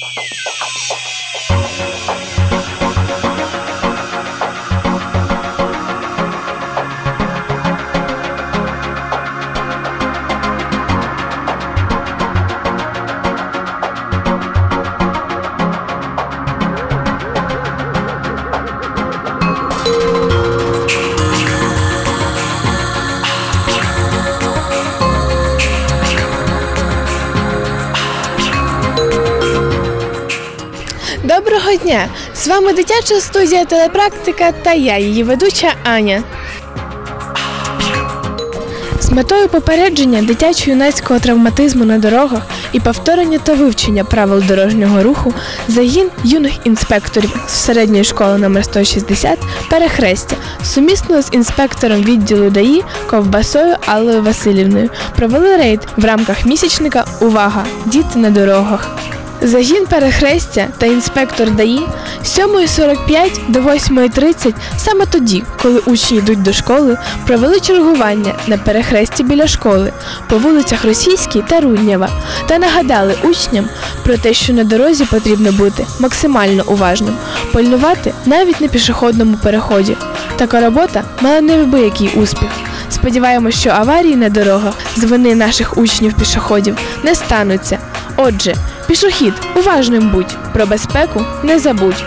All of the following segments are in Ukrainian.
Bye. Доброго дня! З вами дитяча студія телепрактика та я, її ведуча Аня. З метою попередження дитячо-юнацького травматизму на дорогах і повторення та вивчення правил дорожнього руху загін юних інспекторів з середньої школи номер 160 перехрестя сумісно з інспектором відділу ДАІ Ковбасою Аллою Васильівною провели рейд в рамках місячника Увага! Діти на дорогах. Загін перехрестя та інспектор ДАІ з 7.45 до 8.30 саме тоді, коли учні йдуть до школи, провели чергування на перехресті біля школи по вулицях Російській та Руднєва та нагадали учням про те, що на дорозі потрібно бути максимально уважним, пильнувати навіть на пішохідному переході. Така робота мала неабиякий успіх. Сподіваємось, що аварії на дорогах з вини наших учнів-пішоходів не стануться. Отже, пішохід, уважним будь, про безпеку не забудь.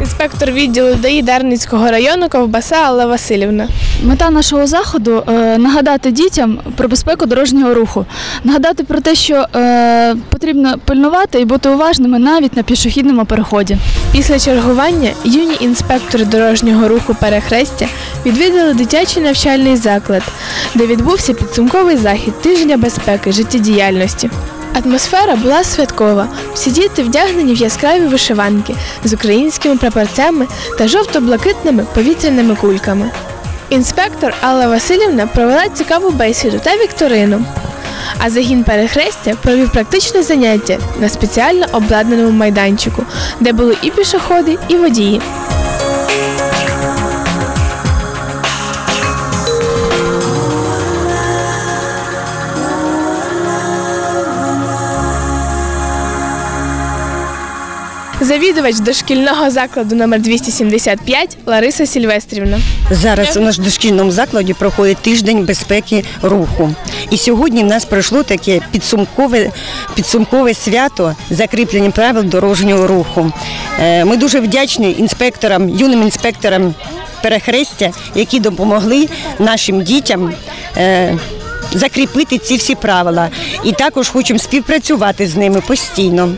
Інспектор відділу ДАІ Дарницького району Ковбаса Алла Васильівна. Мета нашого заходу е, нагадати дітям про безпеку дорожнього руху, нагадати про те, що е, потрібно пильнувати і бути уважними навіть на пішохідному переході. Після чергування юні інспектори дорожнього руху перехрестя відвідали дитячий навчальний заклад, де відбувся підсумковий захід тижня безпеки життєдіяльності. Атмосфера була святкова. Всі діти вдягнені в яскраві вишиванки з українськими прапорцями та жовто-блакитними повітряними кульками. Інспектор Алла Васильівна провела цікаву бесіду та вікторину. А загін перехрестя провів практичне заняття на спеціально обладнаному майданчику, де були і пішоходи, і водії. Завідувач дошкільного закладу номер 275 Лариса Сільвестрівна. Зараз у нас в дошкільному закладі проходить тиждень безпеки руху. І сьогодні в нас пройшло таке підсумкове, підсумкове свято закріплення правил дорожнього руху. Е, Ми дуже вдячні інспекторам, юним інспекторам перехрестя, які допомогли нашим дітям. е, Закріпити ці всі правила, і також хочемо співпрацювати з ними постійно.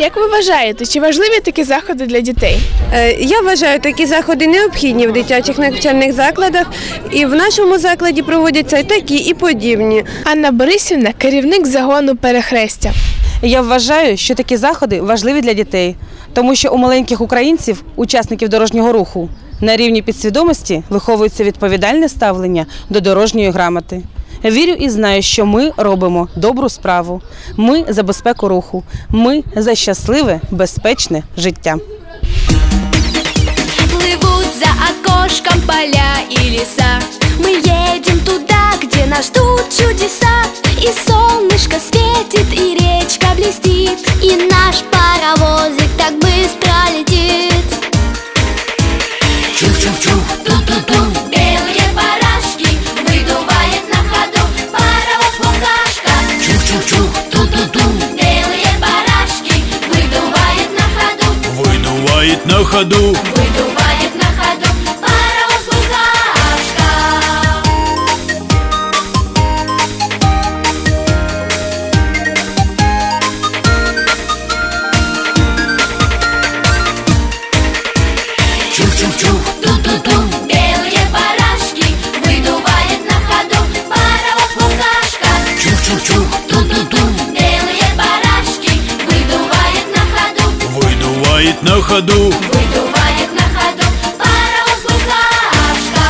Як ви вважаєте, чи важливі такі заходи для дітей? Е, Я вважаю, такі заходи необхідні в дитячих навчальних закладах, і в нашому закладі проводяться і такі, і подібні. Анна Борисівна, керівник загону перехрестя. Я вважаю, що такі заходи важливі для дітей, тому що у маленьких українців, учасників дорожнього руху, на рівні підсвідомості виховується відповідальне ставлення до дорожньої грамоти. Вірю і знаю, що ми робимо добру справу. Ми за безпеку руху. Ми за щасливе, безпечне життя. Плывут за окошком поля и леса Мы едем туда, где нас ждут чудеса И солнышко светит, и речка блестит И наш паровозик так быстро летит Чух-чух-чух, ту-ту-ту На ходу. Выдувает на ходу паровоз букашка Чух-чух-чух, ту-ту-ту на ходу Выдувает на ходу паровоз букашка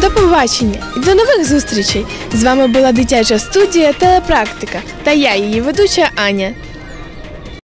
До побачення і до нових зустрічей! З вами була дитяча студія Телепрактика та я, її ведуча Аня.